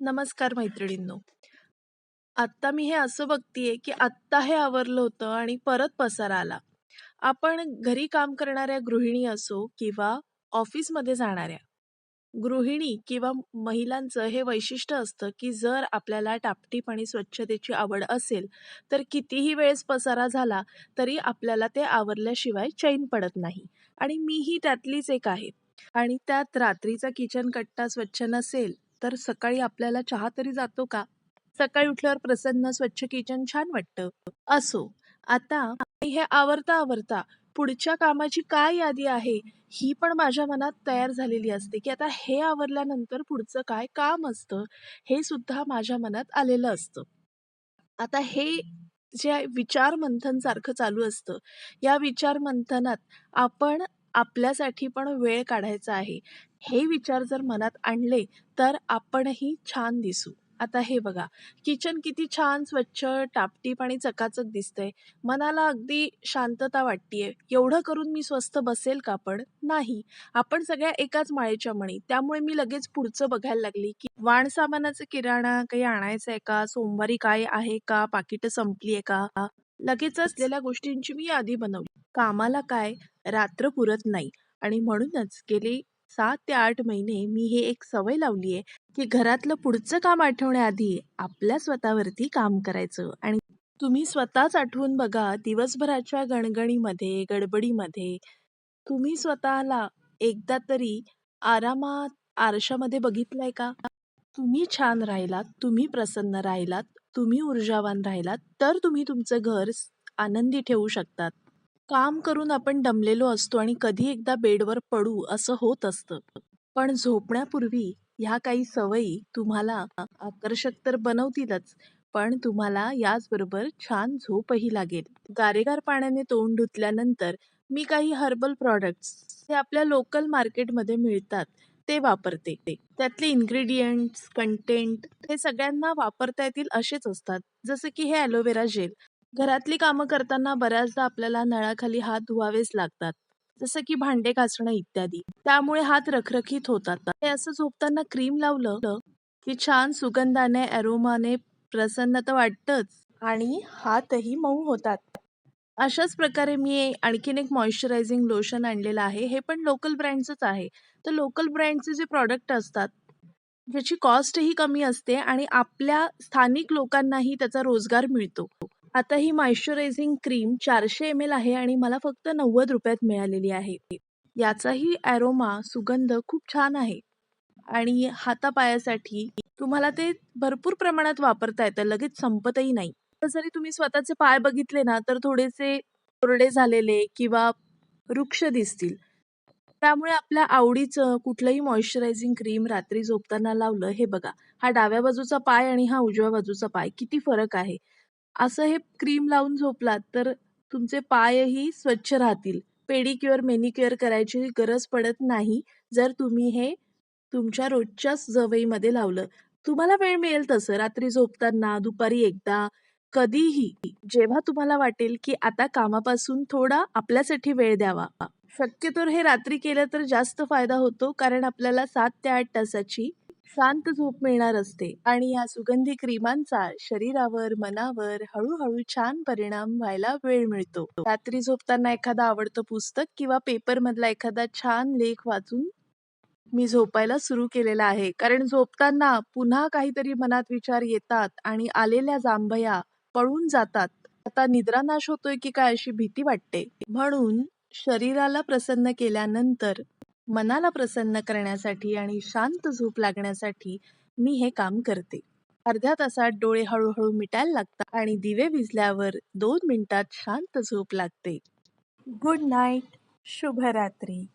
नमस्कार मैत्रिणींनो. आत्ता मी हे असं बघतीये, की आत्ता हे आवरलं होतं आणि परत पसारा आला. आपण घरी काम करणाऱ्या गृहिणी असो किंवा ऑफिसमध्ये जाणाऱ्या गृहिणी किंवा महिलांचं हे वैशिष्ट्य असतं, की जर आपल्याला टापटीप आणि स्वच्छतेची आवड असेल, तर कितीही वेळेस पसारा झाला, तरी आपल्याला ते आवरल्याशिवाय चैन पडत नाही. आणि मीही त्यातलीच एक आहे. आणि त्यात रात्रीचा किचन कट्टा स्वच्छ नसेल, तर सकाळी आपल्याला चहा तरी जातो का? सकाळी उठल्यावर प्रसन्न स्वच्छ किचन छान वाटतं. असो, आता हे आवरता-आवरता पुढच्या कामाची काय यादी आहे, ही पण माझ्या मनात तयार झालेली असते, की आता हे आवरल्यानंतर पुढचं काय काम असतं, हे सुद्धा माझ्या मनात आलेलं असतं. आता हे जे विचार मंथन सारखं चालू असतं, या विचार मंथनात आपण आपल्यासाठी पण वेळ काढायचा आहे. हे विचार जर मनात आणले, तर आपणही छान दिसू. आता हे बघा, किचन किती छान स्वच्छ, टापटीप आणि चकाचक दिसतंय. मनाला अगदी शांतता वाटतेय. एवढं करून मी स्वस्त बसेल का पण? नाही. आपण सगळ्या एकाच माळेच्या मणी. त्यामुळे मी लगेच पुढचं बघायला लागली, की वाण सामानाचा किराणा काही आणायचं आहे का? सोमवारी काय आहे का? पाकिटं संपली आहे का? लगेच असलेल्या गोष्टींची मी यादी बनवली. कामाला काय रात्र पुरत नाही आणि म्हणूनच गेली सात ते आठ महिने मी हे एक सवय लावली आहे, की घरातलं पुढचं काम आठवण्याआधी आपल्या स्वतःवरती काम करायचं आणि तुम्ही स्वतःच आठवून बघा दिवसभराच्या गणगणीमध्ये, गडबडीमध्ये तुम्ही स्वतःला एकदा तरी आरामात आरशामध्ये बघितलंय का? तुम्ही छान राहिलात, तुम्ही प्रसन्न राहिलात, तुम्ही ऊर्जावान राहिलात, तर तुम्ही तुमचं घर आनंदी ठेवू शकतात. काम करून आपण दमलेलो असतो आणि कधी एकदा बेडवर पडू असं होत असतं. पण झोपण्यापूर्वी ह्या काही सवयी तुम्हाला आकर्षक तर बनवतीलच, पण तुम्हाला याचबरोबर छान झोपही लागेल. गारेगार पाण्याने तोंड धुतल्यानंतर मी काही हर्बल प्रॉडक्ट्स जे आपल्या लोकल मार्केटमध्ये मिळतात, ते वापरते. त्यातले इन्ग्रेडियंट्स कंटेंट हे सगळ्यांना वापरता येतील असेच असतात. जसं की हे एलोवेरा जेल. घरातली कामं करताना बऱ्याचदा आपल्याला नळाखाली हात धुवावेच लागतात. जसं की भांडे घासणं इत्यादी. त्यामुळे हात रखरखीत होतात. हे असं झोपताना क्रीम लावलं, की छान सुगंधाने, अरोमाने प्रसन्न तर वाटतंच आणि हातही मऊ होतात. अशाच प्रकारे मी आणखीन एक मॉइश्चरायझिंग लोशन आणलेलं आहे. हे पण लोकल ब्रँडचंच आहे. तर लोकल ब्रँडचे जे प्रॉडक्ट असतात, ज्याची कॉस्टही कमी असते आणि आपल्या स्थानिक लोकांनाही त्याचा रोजगार मिळतो. आता ही मॉइश्चरायझिंग क्रीम चारशे एम-एल आहे आणि मला फक्त 90 रुपयात मिळालेली आहे. याचाही ॲरोमा सुगंध खूप छान आहे आणि हातापायासाठी तुम्हाला ते भरपूर प्रमाणात वापरता येतं. लगेच संपतही नाही. तर जरी तुम्ही स्वतःचे पाय बघितले ना, तर थोडेसे कोरडे झालेले किंवा वृक्ष दिसतील. त्यामुळे आपल्या आवडीचं कुठलंही मॉइश्चरायझिंग क्रीम रात्री झोपताना लावलं, हे बघा, हा डाव्या बाजूचा पाय आणि हा उजव्या बाजूचा पाय किती फरक आहे. असं हे क्रीम लावून झोपलात, तर तुमचे पायही स्वच्छ राहतील. पेडिक्युअर, मेनिक्युअर करायची गरज पडत नाही, जर तुम्ही हे तुमच्या रोजच्या जवईमध्ये लावलं. तुम्हाला वेळ मिळेल तसं रात्री झोपताना, दुपारी एकदा, कधीही, जेव्हा तुम्हाला वाटेल, की आता कामापासून थोडा आपल्यासाठी वेळ द्यावा. शक्यतो हे रात्री केलं तर जास्त फायदा होतो, कारण आपल्याला सात ते आठ तासाची शांत झोप मिळणार असते आणि या सुगंधी क्रीमांचा शरीरावर, मनावर हळूहळू छान परिणाम व्हायला वेळ मिळतो. रात्री झोपताना एखादं आवडतं पुस्तक किंवा पेपर मधला एखादा छान लेख वाचून मी झोपायला सुरू केलेला आहे. कारण झोपताना पुन्हा काहीतरी मनात विचार येतात आणि आलेल्या जांभया पळून जातात. आता निद्रानाश होतोय की काय अशी भीती वाटते. म्हणून शरीराला प्रसन्न केल्यानंतर मनाला प्रसन्न करण्यासाठी आणि शांत झोप लागण्यासाठी मी हे काम करते. अर्ध्या तासात डोळे हळूहळू मिटायला लागतात आणि दिवे विजल्यावर दोन मिनिटात शांत झोप लागते. Good night. शुभरात्री.